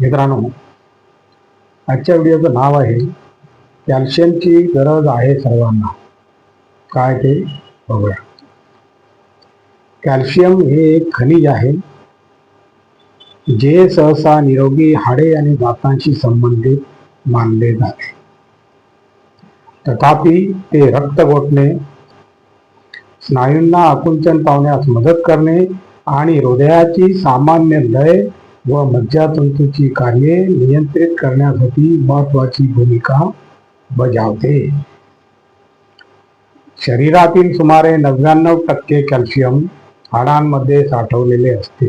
मित्रांनो आजच्या व्हिडिओचं नाव आहे कॅल्शियमची गरज आहे सर्वांना. काय ते बघूया. कॅल्शियम हे एक खनिज आहे जे सहसा निरोगी हाडे आणि दातांशी संबंधित मानले जाते. तथापि ते रक्त गोठणे स्नायूंना आकुंचन पावण्यास मदत करणे आणि हृदयाची सामान्य लय व मज्जातंतूची कार्ये नियंत्रित करण्यासाठी महत्वाची भूमिका बजावते. शरीरातील सुमारे नव्याण्णव टक्के कॅल्शियम हाडांमध्ये साठवलेले असते.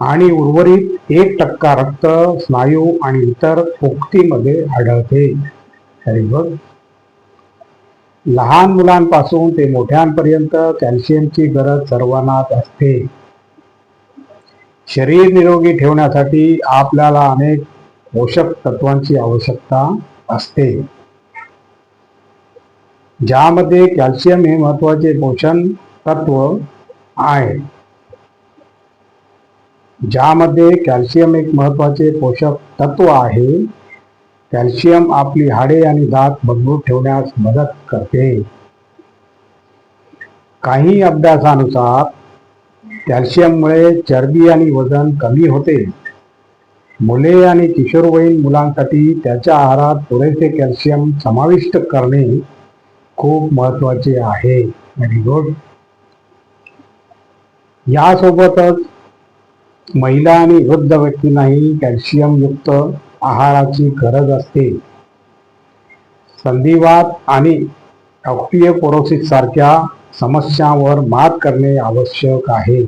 आणि उर्वरित एक टक्का रक्त स्नायू आणि इतर पोक्तीमध्ये आढळते. व्हेरी लहान मुलांपासून ते मोठ्यांपर्यंत कॅल्शियमची गरज सर्वांनाच असते. शरीर निरोगी ठेवण्यासाठी आपल्याला अनेक पोषक तत्वांची आवश्यकता असते. ज्यामध्ये कॅल्शियम हे महत्त्वाचे पोषण तत्व आहे. ज्यामध्ये कॅल्शियम एक महत्त्वाचे पोषक तत्व आहे. कॅल्शियम आपली हाडे आणि दात मजबूत ठेवण्यास मदत करते. काही अभ्यासानुसार कॅल्शियममुळे चरबी आणि वजन कमी होते. मुले आणि किशोरवयीन मुलांसाठी त्याच्या आहारात पुरेसे कॅल्शियम समाविष्ट करणे खूप महत्त्वाचे आहे. व्हेरी गुड यासोबतच महिला आणि वृद्ध व्यक्तींनाही कॅल्शियम युक्त आहाराची गरज असते. संधिवात आणि ऑक्टिओपोरोसिस सारख्या समस्यांवर मात करणे आवश्यक आहे.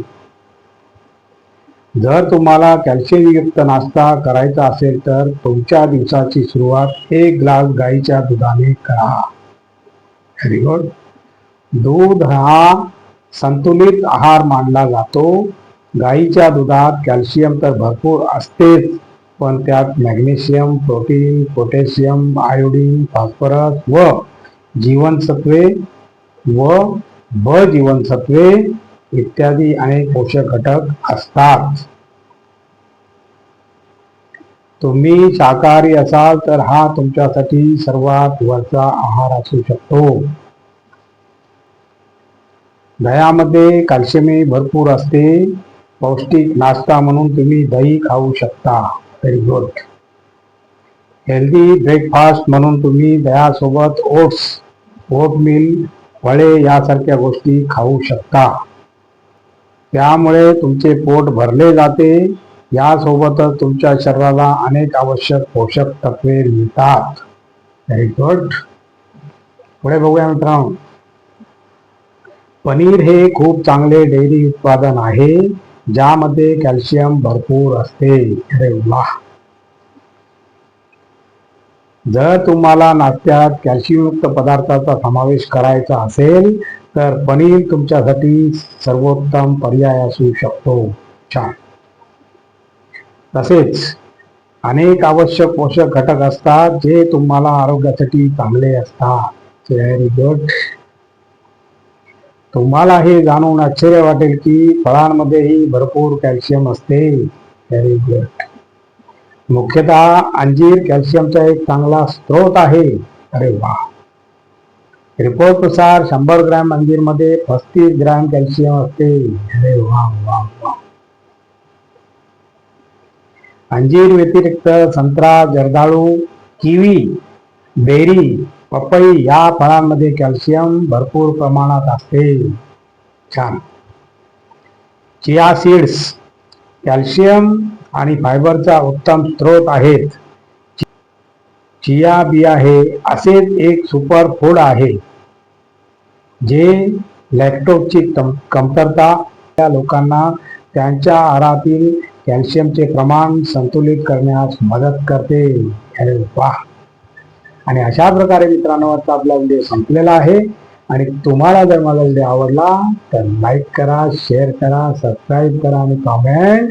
जर तुम्हाला कॅल्शियम युक्त नाश्ता करायचा असेल तर तुमच्या दिवसाची सुरुवात एक ग्लास गाईच्या दुधाने करा. व्हेरी गुड दूध हा संतुलित आहार मानला जातो. गाईच्या दुधात कॅल्शियम तर भरपूर असतेच पण त्यात magnesium protein potassium iodine phosphorus व जीवनसत्वे व ब जीवनसत्वे इत्यादी अनेक पोषक घटक असतात. तुम्ही शाकाहारी असाल तर हा तुमच्यासाठी सर्वात वरचा आहार असू शकतो. दह्यामध्ये कॅल्शियम भरपूर असते. पौष्टिक नाश्ता म्हणून तुम्ही दही खाऊ शकता. व्हेरी गुड हेल्दी ब्रेकफास्ट म्हणून तुम्ही दह्यासोबत ओट्स ओटमील फळे यासारख्या गोष्टी खाऊ शकता. त्यामुळे तुमचे पोट भरले जाते. यासोबतच तुमच्या शरीराला अनेक आवश्यक पोषक तत्वे मिळतात. व्हेरी गुड पुढे बघूया मित्रांनो. पनीर हे खूप चांगले डेअरी उत्पादन आहे ज्यामध्ये कॅल्शियम भरपूर असते. अरे वाह जर तुम्हाला नाश्त्यात कॅल्शियमयुक्त पदार्थाचा समावेश करायचा असेल तर पनीर तुमच्यासाठी सर्वोत्तम पर्याय असू शकतो. छान. तसेच अनेक आवश्यक पोषक घटक असतात जे तुम्हाला आरोग्यासाठी चांगले असतात. व्हेरी गुड तुम्हाला हे जाणून आश्चर्य वाटेल की फळांमध्येही भरपूर कॅल्शियम असते. व्हेरी गुड मुख्यतः अंजीर कॅल्शियमचा एक चांगला स्रोत आहे. अरे वा. रिपोर्टनुसार शंभर ग्रॅम अंजीरमध्ये पस्तीस ग्रॅम कॅल्शियम असते. अरे वा वा वा. अंजीर व्यतिरिक्त संत्रा जर्दाळू किवी बेरी पपई या फळांमध्ये कॅल्शियम भरपूर प्रमाणात असते. छान. Chia seeds. कॅल्शियम आणि फायबरचा उत्तम स्रोत आहेत. चिया बिया हे असेच एक सुपर फूड आहे जे लॅक्टोजची कमतरता त्या लोकांना त्यांच्या आहारातील कॅल्शियमचे प्रमाण संतुलित करण्यास मदत करते. अरे वा आणि अशा प्रकारे मित्रांनो आता आपला व्हिडिओ संपलेला आहे. आणि तुम्हाला जर माझा व्हिडिओ आवडला तर लाईक करा शेअर करा सबस्क्राईब करा आणि कॉमेंट